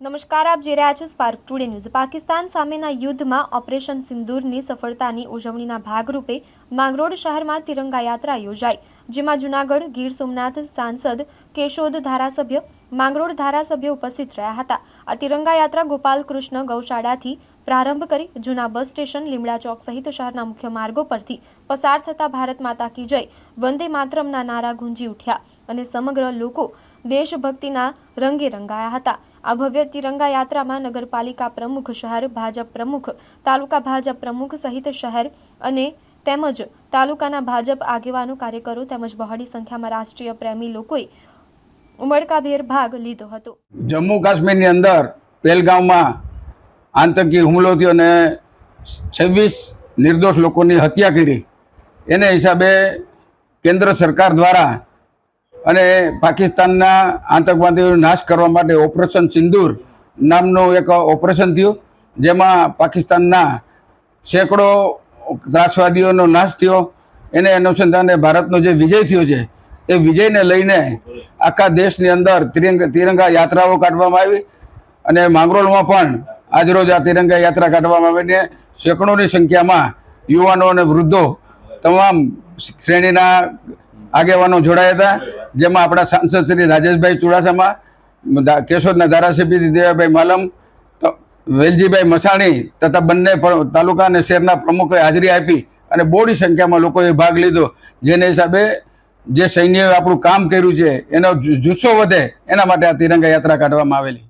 નમસ્કાર, આપ જોઈ રહ્યા છો સ્પાર્ક ટુડે ન્યૂઝ પાકિસ્તાન સામેના યુદ્ધમાં ઓપરેશન સિંદૂરની સફળતાની ઉજવણીના ભાગરૂપે માંગરોળ શહેરમાં તિરંગા યાત્રા યોજાઈ, જેમાં જૂનાગઢ ગીર સોમનાથ સાંસદ કેશોદ ધારાસભ્ય માંગરોળ ધારાસભ્ય ઉપસ્થિત રહ્યા હતા. આ તિરંગા યાત્રા ગોપાલ કૃષ્ણ ગૌશાળાથી પ્રારંભ કરી જૂના બસ સ્ટેશન, લીમડા ચોક સહિત શહેરના મુખ્ય માર્ગો પરથી પસાર થતા ભારત માતા કી જય. વંદે માતરમના નારા ગુંજી ઉઠ્યા અને સમગ્ર લોકો દેશભક્તિના રંગે રંગાયા હતા. આ ભવ્ય તિરંગા યાત્રામાં નગરપાલિકા પ્રમુખ, શહેર ભાજપ પ્રમુખ, તાલુકા ભાજપ પ્રમુખ સહિત શહેર અને તેમજ તાલુકાના ભાજપ આગેવાનો, કાર્યકરો તેમજ બહોળી સંખ્યામાં રાષ્ટ્રીય પ્રેમી લોકોએ ઉમળકાભેર ભાગ લીધો હતો. જમ્મુ કાશ્મીરની અંદર પહેલગામમાં આતંકી હુમલો થયો અને છવ્વીસ નિર્દોષ લોકોની હત્યા કરી. એને હિસાબે કેન્દ્ર સરકાર દ્વારા અને પાકિસ્તાનના આતંકવાદીઓનો નાશ કરવા માટે ઓપરેશન સિંદૂર નામનું એક ઓપરેશન થયું, જેમાં પાકિસ્તાનના સેંકડો ત્રાસવાદીઓનો નાશ થયો. એને અનુસંધાને ભારતનો જે વિજય થયો છે એ વિજયને લઈને આખા દેશની અંદર તિરંગા યાત્રાઓ કાઢવામાં આવી અને માંગરોળમાં પણ આજરોજ આ તિરંગા યાત્રા કાઢવામાં આવીને સેંકડોની સંખ્યામાં યુવાનો અને વૃદ્ધો તમામ શ્રેણીના આગેવાનો જોડાયા હતા. જેમાં આપણા સાંસદ શ્રી રાજેશભાઈ ચુડાસમા કેશોદના ધારાસભ્ય દેવાભાઈ માલમ વેલજીભાઈ મસાણી તથા બંને તાલુકા અને શહેરના પ્રમુખોએ હાજરી આપી અને બોડી સંખ્યામાં લોકોએ ભાગ લીધો. જેને હિસાબે જે સૈન્યએ આપણું કામ કર્યું છે, એનો જુસ્સો વધે, એના માટે આ તિરંગા યાત્રા કાઢવામાં આવેલી.